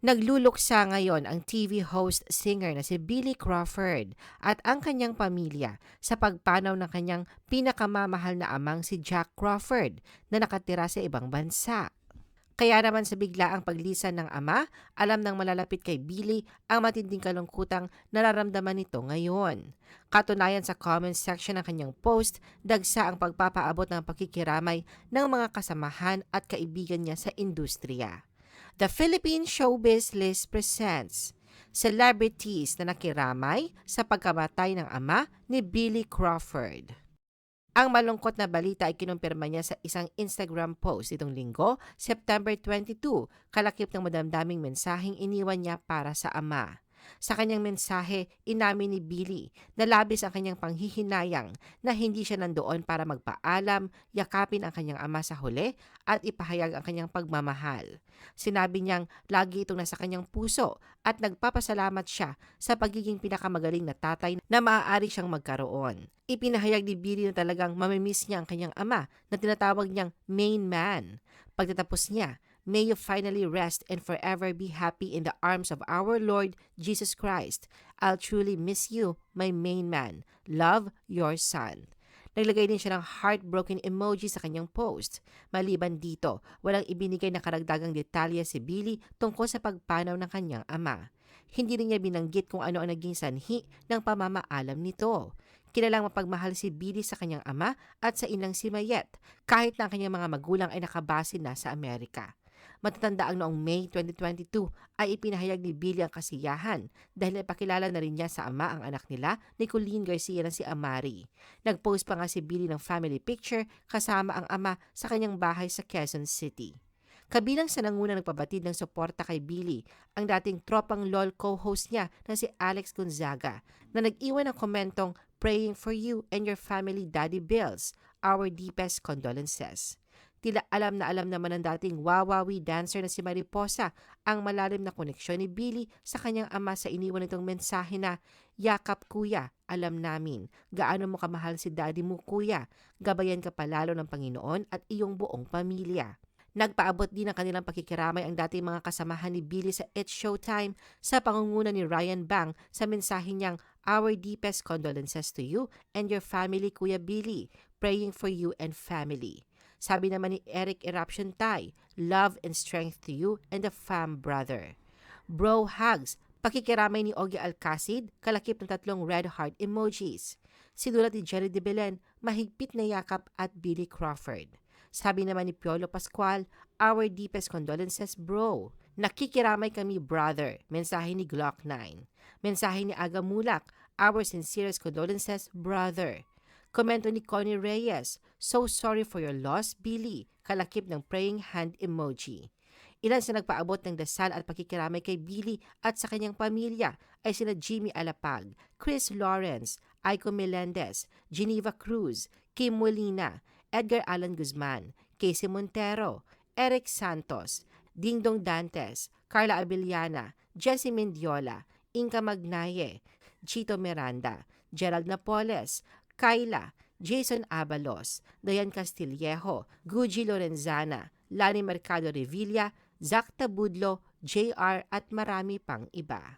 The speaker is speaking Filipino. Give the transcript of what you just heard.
Nagluluksa ngayon ang TV host singer na si Billy Crawford at ang kanyang pamilya sa pagpanaw ng kanyang pinakamamahal na amang si Jack Crawford na nakatira sa ibang bansa. Kaya naman sa biglaang paglisan ng ama, alam ng malalapit kay Billy ang matinding kalungkutang nararamdaman nito ngayon. Katunayan sa comment section ng kanyang post, dagsa ang pagpapaabot ng pakikiramay ng mga kasamahan at kaibigan niya sa industriya. The Philippine Showbiz List presents celebrities na nakiramay sa pagkamatay ng ama ni Billy Crawford. Ang malungkot na balita ay kinumpirma niya sa isang Instagram post itong linggo, September 22, kalakip ng madamdaming mensaheng iniwan niya para sa ama. Sa kanyang mensahe, inamin ni Billy na labis ang kanyang panghihinayang na hindi siya nandoon para magpaalam, yakapin ang kanyang ama sa huli at ipahayag ang kanyang pagmamahal. Sinabi niyang lagi itong nasa kanyang puso at nagpapasalamat siya sa pagiging pinakamagaling na tatay na maaari siyang magkaroon. Ipinahayag ni Billy na talagang mamimiss niya ang kanyang ama na tinatawag niyang main man. Pagtatapos niya, May you finally rest and forever be happy in the arms of our Lord Jesus Christ. I'll truly miss you, my main man. Love, your son. Naglagay din siya ng heartbroken emoji sa kanyang post. Maliban dito, walang ibinigay na karagdagang detalye si Billy tungkol sa pagpanaw ng kanyang ama. Hindi rin niya binanggit kung ano ang naging sanhi ng pamamaalam nito. Kilalang mapagmahal si Billy sa kanyang ama at sa inang si Mayet, kahit na ang kanyang mga magulang ay nakabase na sa Amerika. Matatanda ang noong May 2022 ay ipinahayag ni Billy ang kasiyahan dahil ipakilala na rin niya sa ama ang anak nila ni Colleen Garcia na si Amari. Nag-post pa nga si Billy ng family picture kasama ang ama sa kanyang bahay sa Quezon City. Kabilang sa nanguna nagpabatid ng suporta kay Billy, ang dating tropang LOL co-host niya na si Alex Gonzaga na nag-iwan ng komentong Praying for you and your family Daddy Bills, our deepest condolences. Tila alam na alam naman ng dating wawawi dancer na si Mariposa ang malalim na koneksyon ni Billy sa kanyang ama sa iniwan nitong mensahe na, Yakap kuya, alam namin, gaano mo kamahal si daddy mo kuya, gabayan ka palalo ng Panginoon at iyong buong pamilya. Nagpaabot din ng kanilang pakikiramay ang dating mga kasamahan ni Billy sa It's Showtime sa pangunguna ni Ryan Bang sa mensahe niyang Our deepest condolences to you and your family, Kuya Billy. Praying for you and family. Sabi naman ni Eric Eruption Tay, love and strength to you and the fam brother. Bro hugs, pakikiramay ni Ogie Alcacid, kalakip ng tatlong red heart emojis. Sinulat ni Jerry de Belen, mahigpit na yakap at Billy Crawford. Sabi naman ni Piolo Pascual, our deepest condolences bro. Nakikiramay kami brother, mensahe ni Glock 9. Mensahe ni Aga Mulak, our sincerest condolences brother. Komento ni Connie Reyes, So sorry for your loss, Billy. Kalakip ng praying hand emoji. Ilan sa nagpaabot ng dasal at pakikiramay kay Billy at sa kanyang pamilya ay sina Jimmy Alapag, Chris Lawrence, Aiko Melendez, Geneva Cruz, Kim Molina, Edgar Allan Guzman, Casey Montero, Eric Santos, Dingdong Dantes, Carla Abiliana, Jessie Mendiola, Inka Magnaye, Chito Miranda, Gerald Napoles, Kyla, Jason Abalos, Dayan Castillejo, Guji Lorenzana, Lani Mercado Revilla, Zach Tabudlo, JR at marami pang iba.